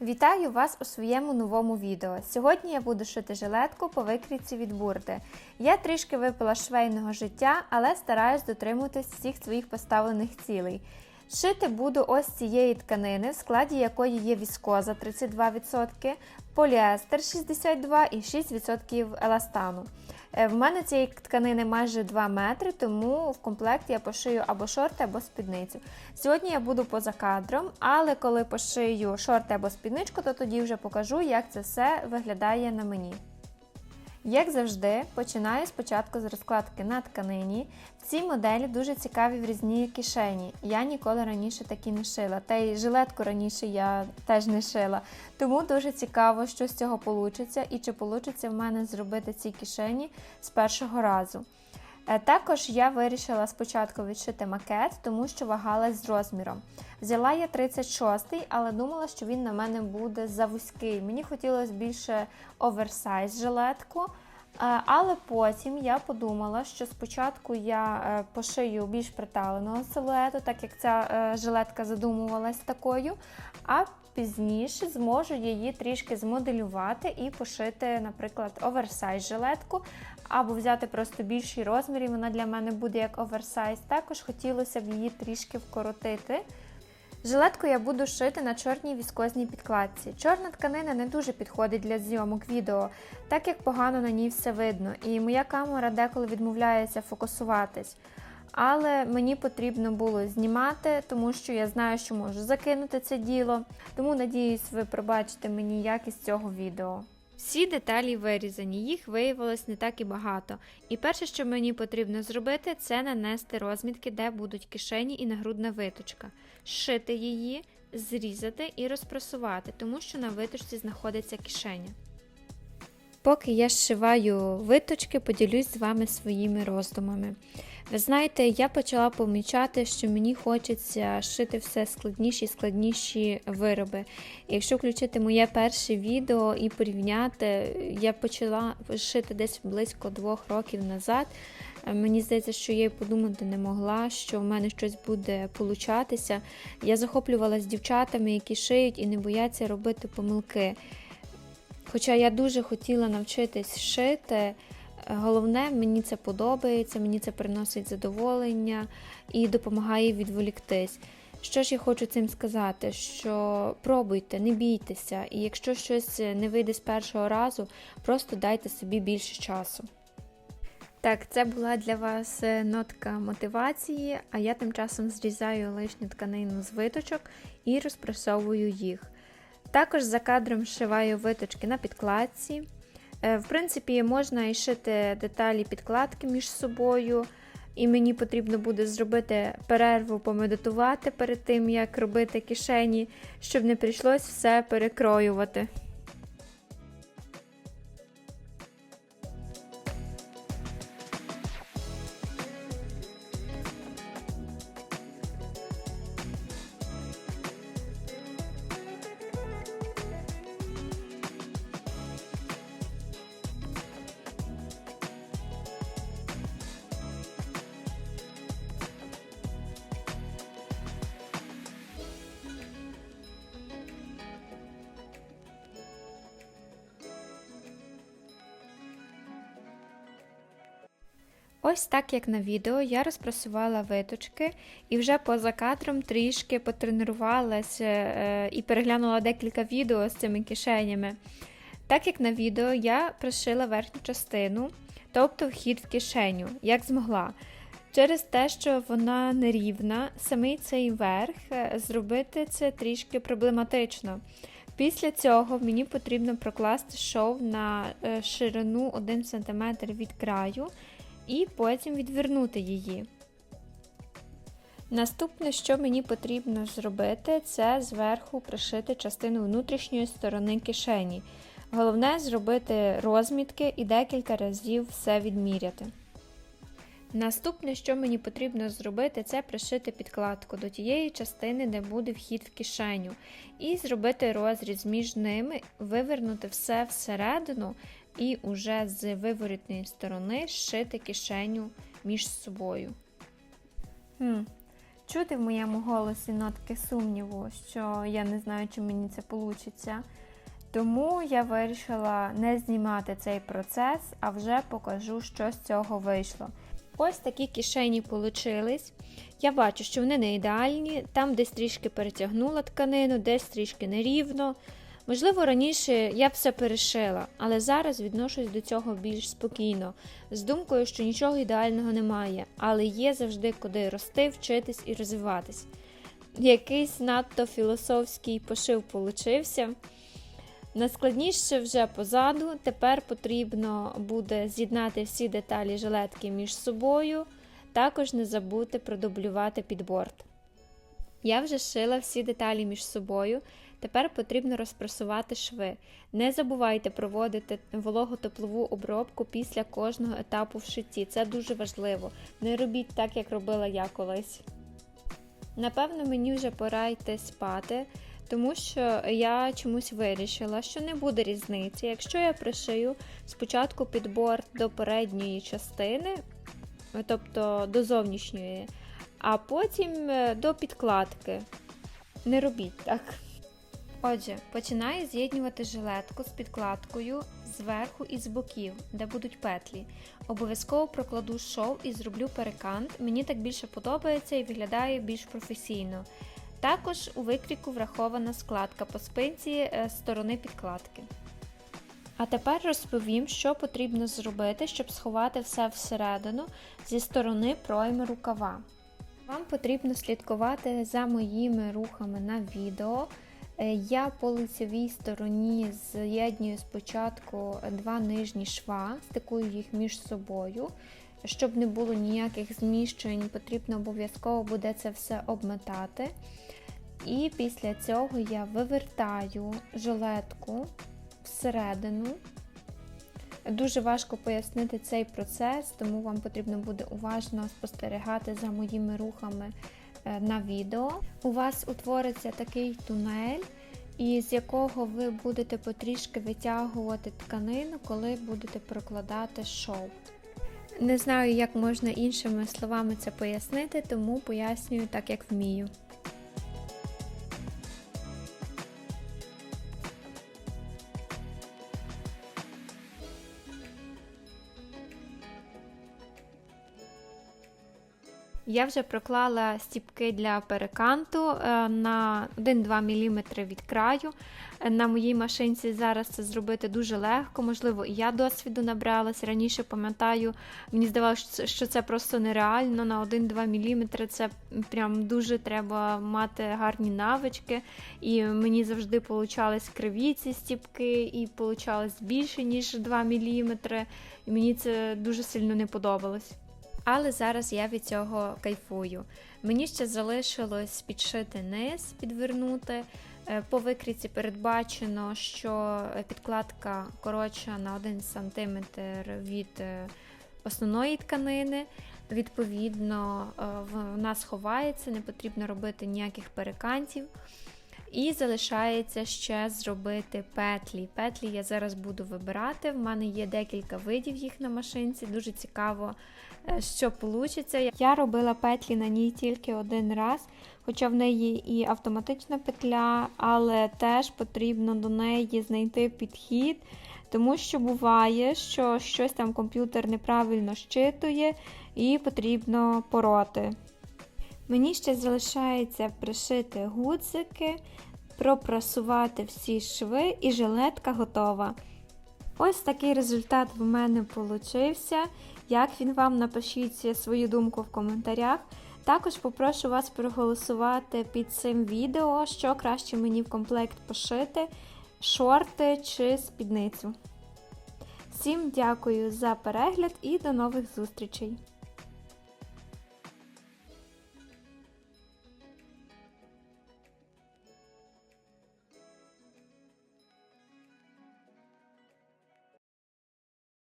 Вітаю вас у своєму новому відео. Сьогодні я буду шити жилетку по викрійці від бурди. Я трішки випила швейного життя, але стараюсь дотримуватись всіх своїх поставлених цілей. Шити буду ось цієї тканини, в складі якої є віскоза 32%, поліестер 62% і 6% еластану. Е, В мене цієї тканини майже 2 метри, тому в комплекті я пошию або шорти, або спідницю. Сьогодні я буду поза кадром, але коли пошию шорти або спідничку, то тоді вже покажу, як це все виглядає на мені. Як завжди, починаю спочатку з розкладки на тканині. В цій моделі дуже цікаві врізні кишені. Я ніколи раніше такі не шила. Та й жилетку раніше я теж не шила. Тому дуже цікаво, що з цього вийде і чи вийде в мене зробити ці кишені з першого разу. Е, Також я вирішила спочатку відшити макет, тому що вагалась з розміром. Взяла я 36-й, але думала, що він на мене буде завузький. Мені хотілося більше оверсайз жилетку. Е, Але потім я подумала, що спочатку я е, пошию більш приталеного силуету, так як ця е, жилетка задумувалась такою, а пізніше зможу її трішки змоделювати і пошити, наприклад, оверсайз жилетку, або взяти просто більший розмір, і вона для мене буде як оверсайз. Також хотілося б її трішки вкоротити. Жилетку я буду шити на чорній віскозній підкладці. Чорна тканина не дуже підходить для зйомок відео, так як погано на ній все видно, і моя камера деколи відмовляється фокусуватись. Але мені потрібно було знімати, тому що я знаю, що можу закинути це діло. Тому надіюсь, ви пробачите мені якість цього відео. Всі деталі вирізані, їх виявилось не так і багато. І перше, що мені потрібно зробити, це нанести розмітки, де будуть кишені і нагрудна виточка, Шити її, зрізати і розпрасувати, тому що на виточці знаходиться кишеня. Поки я зшиваю виточки, поділюсь з вами своїми роздумами. Ви знаєте, я почала помічати, що мені хочеться шити все складніші і складніші вироби. Якщо включити моє перше відео і порівняти, я почала шити десь близько двох років назад. Мені здається, що я й подумати не могла, що в мене щось буде получатися. Я захоплювалася дівчатами, які шиють і не бояться робити помилки. Хоча я дуже хотіла навчитись шити, головне, мені це подобається, мені це приносить задоволення і допомагає відволіктись. Що ж я хочу цим сказати? Що пробуйте, не бійтеся, і якщо щось не вийде з першого разу, просто дайте собі більше часу. Так, це була для вас е, нотка мотивації, а я тим часом зрізаю лишню тканину з виточок і розпресовую їх. Також за кадром шиваю виточки на підкладці. Е, В принципі, можна і шити деталі підкладки між собою, і мені потрібно буде зробити перерву, помедитувати перед тим, як робити кишені, щоб не прийшлось все перекроювати. Ось так, як на відео, я розпрасувала виточки і вже поза кадром трішки потренувалася е, і переглянула декілька відео з цими кишенями. Так як на відео, я пришила верхню частину, тобто вхід в кишеню, як змогла. Через те, що вона нерівна, самий цей верх е, зробити це трішки проблематично. Після цього мені потрібно прокласти шов на е, ширину 1 см від краю і потім відвернути її. Наступне, що мені потрібно зробити, це зверху пришити частину внутрішньої сторони кишені. Головне зробити розмітки і декілька разів все відміряти. Наступне, що мені потрібно зробити, це пришити підкладку до тієї частини, де буде вхід в кишеню, і зробити розріз між ними, вивернути все всередину і уже з виворітної сторони зшити кишеню між собою. Хм. чути в моєму голосі нотки сумніву, що я не знаю, чи мені це вийде. Тому я вирішила не знімати цей процес, а вже покажу, що з цього вийшло. Ось такі кишені получились. Я бачу, що вони не ідеальні, там десь трішки перетягнула тканину, десь трішки нерівно. Можливо, раніше я б все перешила, але зараз відношусь до цього більш спокійно, з думкою, що нічого ідеального немає, але є завжди куди рости, вчитись і розвиватись. Якийсь надто філософський пошив получився. Найскладніше вже позаду. Тепер потрібно буде з'єднати всі деталі жилетки між собою, також не забути продублювати підборд. Я вже шила всі деталі між собою. Тепер потрібно розпресувати шви. Не забувайте проводити вологотеплову обробку після кожного етапу в шитті. Це дуже важливо. Не робіть так, як робила я колись. Напевно, мені вже пора йти спати, тому що я чомусь вирішила, що не буде різниці. Якщо я пришию спочатку підбор до передньої частини, тобто до зовнішньої, а потім е, до підкладки. Не робіть так. Отже, починаю з'єднувати жилетку з підкладкою зверху і з боків, де будуть петлі. Обов'язково прокладу шов і зроблю перекант. Мені так більше подобається і виглядає більш професійно. Також у викріку врахована складка по спинці е, сторони підкладки. А тепер розповім, що потрібно зробити, щоб сховати все всередину зі сторони пройми рукава. Вам потрібно слідкувати за моїми рухами на відео. Е, Я по лицевій стороні з'єднюю спочатку два нижні шва, стикую їх між собою. Щоб не було ніяких зміщень, потрібно обов'язково буде це все обметати. І після цього я вивертаю жилетку всередину. Дуже важко пояснити цей процес, тому вам потрібно буде уважно спостерігати за моїми рухами на відео. У вас утвориться такий тунель, із якого ви будете потрішки витягувати тканину, коли будете прокладати шов. Не знаю, як можна іншими словами це пояснити, тому пояснюю так, як вмію. Я вже проклала стіпки для переканту е, на 1-2 мм від краю. Е, На моїй машинці зараз це зробити дуже легко. Можливо, і я досвіду набралась. Раніше пам'ятаю, мені здавалося, що це просто нереально. На 1-2 мм це прям дуже треба мати гарні навички. І мені завжди получались криві ці стіпки, і получалось більше, ніж 2 мм. І мені це дуже сильно не подобалось. Але зараз я від цього кайфую. Мені ще залишилось підшити низ, підвернути. Е, По викрійці передбачено, що підкладка коротша на 1 см від е, основної тканини. Відповідно, е, вона сховається, не потрібно робити ніяких перекантів. І залишається ще зробити петлі. Петлі я зараз буду вибирати. В мене є декілька видів їх на машинці. Дуже цікаво, е, що вийде. Я робила петлі на ній тільки один раз, хоча в неї і автоматична петля, але теж потрібно до неї знайти підхід. Тому що буває, що щось там комп'ютер неправильно щитує і потрібно пороти. Мені ще залишається пришити гудзики, пропрасувати всі шви і жилетка готова. Ось такий результат в мене получився. Як він вам, напишіть свою думку в коментарях. Також попрошу вас проголосувати під цим відео, що краще мені в комплект пошити, шорти чи спідницю. Всім дякую за перегляд і до нових зустрічей!